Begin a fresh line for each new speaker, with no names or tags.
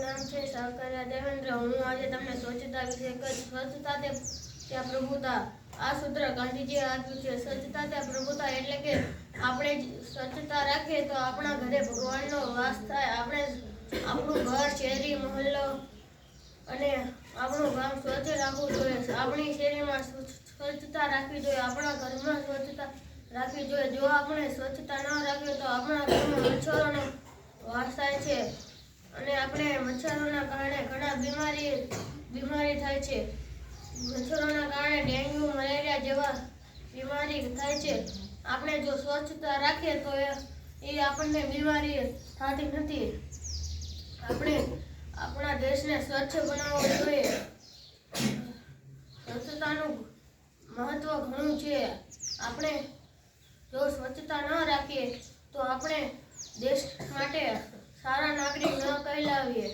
નામ છે સાકરિયા દેવેન્દ્ર હું આજે તમને સ્વચ્છતા વિશે કહીશ સ્વચ્છતા તે ત્યાં પ્રભુતા, આ સૂત્ર ગાંધીજીએ આપ્યું છે. સ્વચ્છતા ત્યાં પ્રભુતા એટલે કે આપણે સ્વચ્છતા રાખીએ તો આપણા ઘરે ભગવાનનો વાસ થાય. આપણે આપણું ઘર, શેરી, મહોલ્લો અને આપણું ગામ સ્વચ્છ રાખવું જોઈએ. આપણી શેરીમાં સ્વચ્છ- સ્વચ્છતા રાખવી જોઈએ. આપણા ઘરમાં સ્વચ્છતા રાખવી જોઈએ. જો આપણે સ્વચ્છતા ન રાખીએ તો આપણા ઘરમાં મચ્છરોનો વાસ થાય છે. અને આપણે મચ્છરોના કારણે ઘણા બીમારી બીમારી થાય છે. મચ્છરોના કારણે ડેન્ગ્યુ, મલેરિયા જેવા બીમારી થાય છે. આપણે જો સ્વચ્છતા રાખીએ તો એ આપણને બીમારી થતી નથી. આપણે આપણા દેશને સ્વચ્છ બનાવવો જોઈએ. સ્વચ્છતાનું મહત્વ ઘણું છે. આપણે જો સ્વચ્છતા ન રાખીએ તો આપણે દેશ માટે સારા નાગરિક ન કહેલાવીએ.